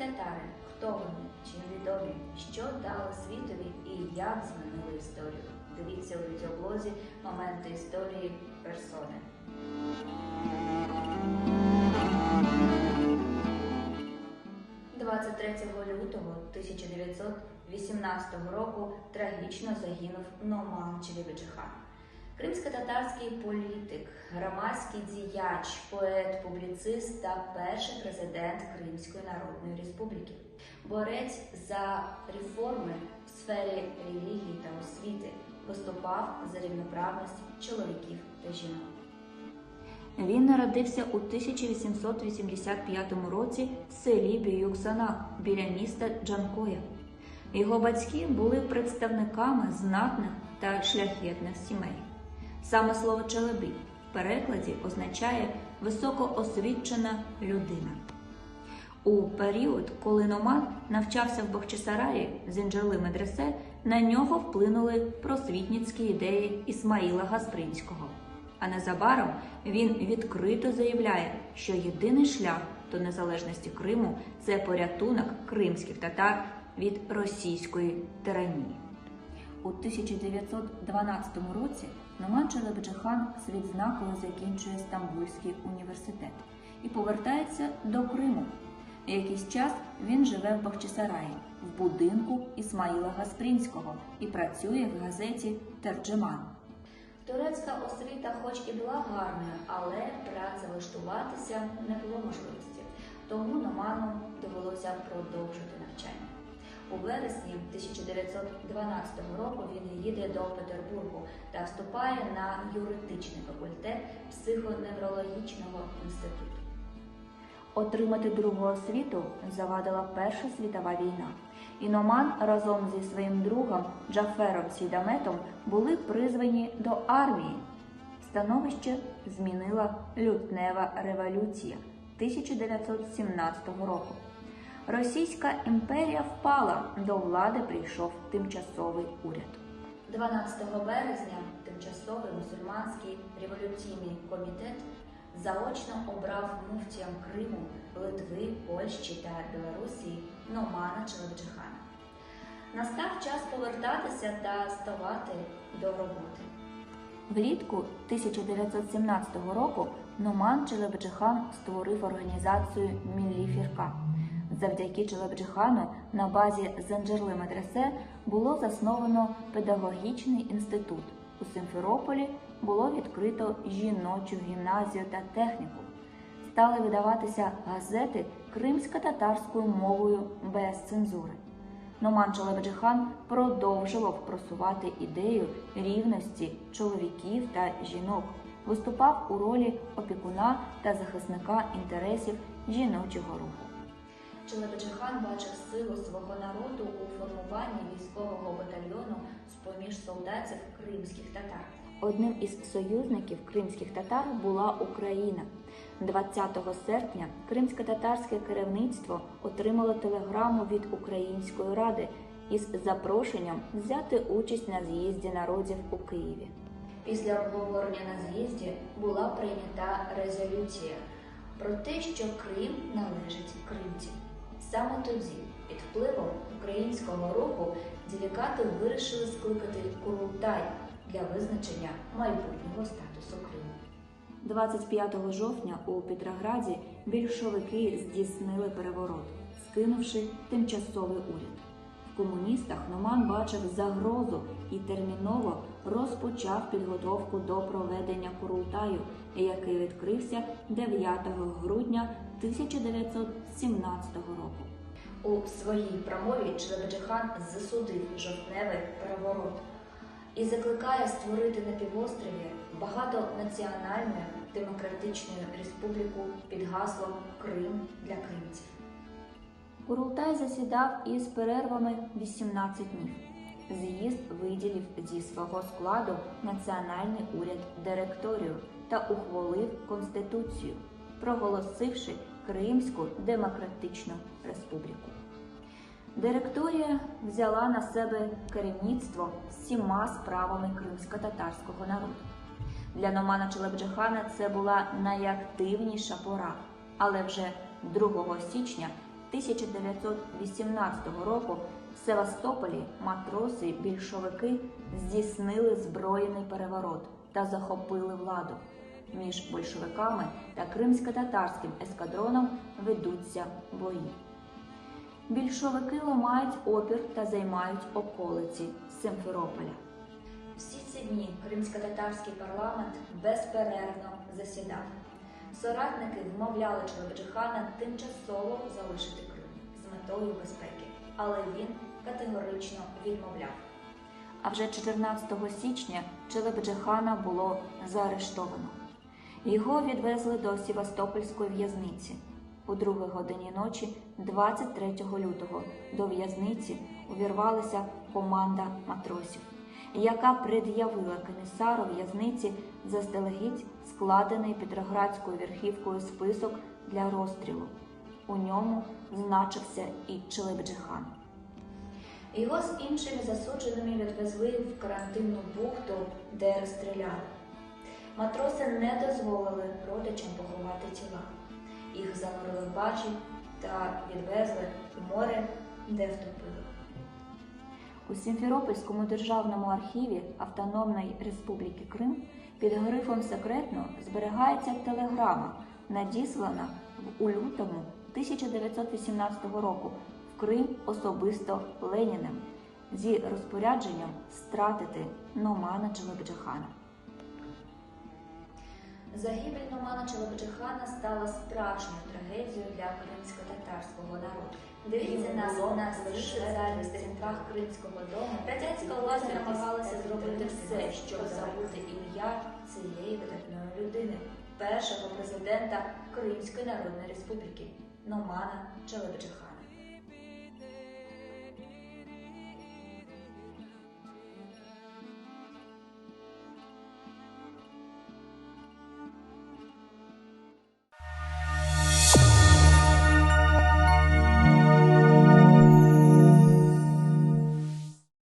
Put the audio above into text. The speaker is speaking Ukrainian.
татари, хто вони, чим відомі, що дали світові і як змінили історію. Дивіться у відеоблозі моменти історії персони. – 23 лютого 1918 року трагічно загинув Номан Челебеджихан. Кримсько-татарський політик, громадський діяч, поет, публіцист та перший президент Кримської Народної Республіки, борець за реформи в сфері релігії та освіти, виступав за рівноправність чоловіків та жінок. Він народився у 1885 році в селі Біюксанах біля міста Джанкоя. Його батьки були представниками знатних та шляхетних сімей. Саме слово челеби в перекладі означає високоосвічена людина. У період, коли Номан навчався в Бахчисараї з Інджели Медресе, на нього вплинули просвітницькі ідеї Ісмаїла Гаспринського. А незабаром він відкрито заявляє, що єдиний шлях до незалежності Криму це порятунок кримських татар від російської тиранії. У 1912 році Номан Челебеджихан з відзнакою закінчує Стамбульський університет і повертається до Криму. Якийсь час він живе в Бахчисараї, в будинку Ісмаїла Гаспрінського і працює в газеті Терджеман. Турецька освіта, хоч і була гарною, але працевлаштуватися не було можливості, тому Номану довелося продовжити навчання. У вересні 1912 року він їде до Петербургу та вступає на юридичний факультет психоневрологічного інституту. Отримати другу освіту завадила Перша світова війна, і Номан разом зі своїм другом Джафером Сідаметом були призвані до армії. Становище змінила лютнева революція 1917 року. Російська імперія впала, до влади прийшов тимчасовий уряд. 12 березня тимчасовий мусульманський революційний комітет заочно обрав муфтіям Криму, Литви, Польщі та Білорусі Номана Челебджихана. Настав час повертатися та ставати до роботи. Влітку 1917 року Номан Челебджихан створив організацію Міллі Фірка. Завдяки Челебджихану на базі Занджерли Медресе було засновано педагогічний інститут. У Симферополі було відкрито жіночу гімназію та техніку. Стали видаватися газети кримсько-татарською мовою без цензури. Номан Челебджихан продовжував просувати ідею рівності чоловіків та жінок, виступав у ролі опікуна та захисника інтересів жіночого руху. Челебеджихан бачив силу свого народу у формуванні військового батальйону з-поміж солдатів кримських татар. Одним із союзників кримських татар була Україна. 20 серпня кримсько-татарське керівництво отримало телеграму від Української ради із запрошенням взяти участь на з'їзді народів у Києві. Після обговорення на з'їзді була прийнята резолюція про те, що Крим належить кримцям. Саме тоді, під впливом українського руху, делегати вирішили скликати Курултай для визначення майбутнього статусу Криму. 25 жовтня у Петрограді більшовики здійснили переворот, скинувши тимчасовий уряд. В комуністах Номан бачив загрозу і терміново розпочав підготовку до проведення Курултаю, який відкрився 9 грудня 1917 року. У своїй промові Челебеджихан засудив жовтневий переворот і закликає створити на півострові багатонаціональну демократичну республіку під гаслом Крим для кримців. Курултай засідав із перервами 18 днів. З'їзд виділив зі свого складу національний уряд директорію та ухвалив конституцію, проголосивши Кримську демократичну республіку. Директорія взяла на себе керівництво всіма справами кримсько-татарського народу. Для Номана Челебджихана це була найактивніша пора, але вже 2 січня 1918 року в Севастополі матроси більшовики здійснили збройний переворот та захопили владу. Між большевиками та кримсько-татарським ескадроном ведуться бої. Більшовики ламають опір та займають околиці Симферополя. Всі ці дні кримсько-татарський парламент безперервно засідав. Соратники вмовляли Челебеджихана тимчасово залишити Крим з метою безпеки, але він категорично відмовляв. А вже 14 січня Челебеджихана було заарештовано. Його відвезли до Севастопольської в'язниці. У другій годині ночі, 23 лютого, до в'язниці увірвалася команда матросів, яка пред'явила комісару в'язниці заздалегідь складений Петроградською верхівкою список для розстрілу. У ньому значився і Челебеджихан. Його з іншими засудженими відвезли в карантинну бухту, де розстріляли. Матроси не дозволили родичам поховати тіла. Їх занурили в бачі та відвезли в море, де втопили. У Сімферопольському державному архіві Автономної Республіки Крим під грифом секретно зберігається телеграма, надіслана у лютому 1918 року в Крим особисто Леніним зі розпорядженням стратити Номана Челебеджихана. Загибель Номана Челебеджихана стала справжньою трагедією для кримсько-татарського народу. Дивіться нас на всіх соціальних стрінках Кримського дому. Радянська влада намагалася зробити все, щоб забути ім'я цієї видатної людини, першого президента Кримської Народної Республіки Номана Челебеджихана.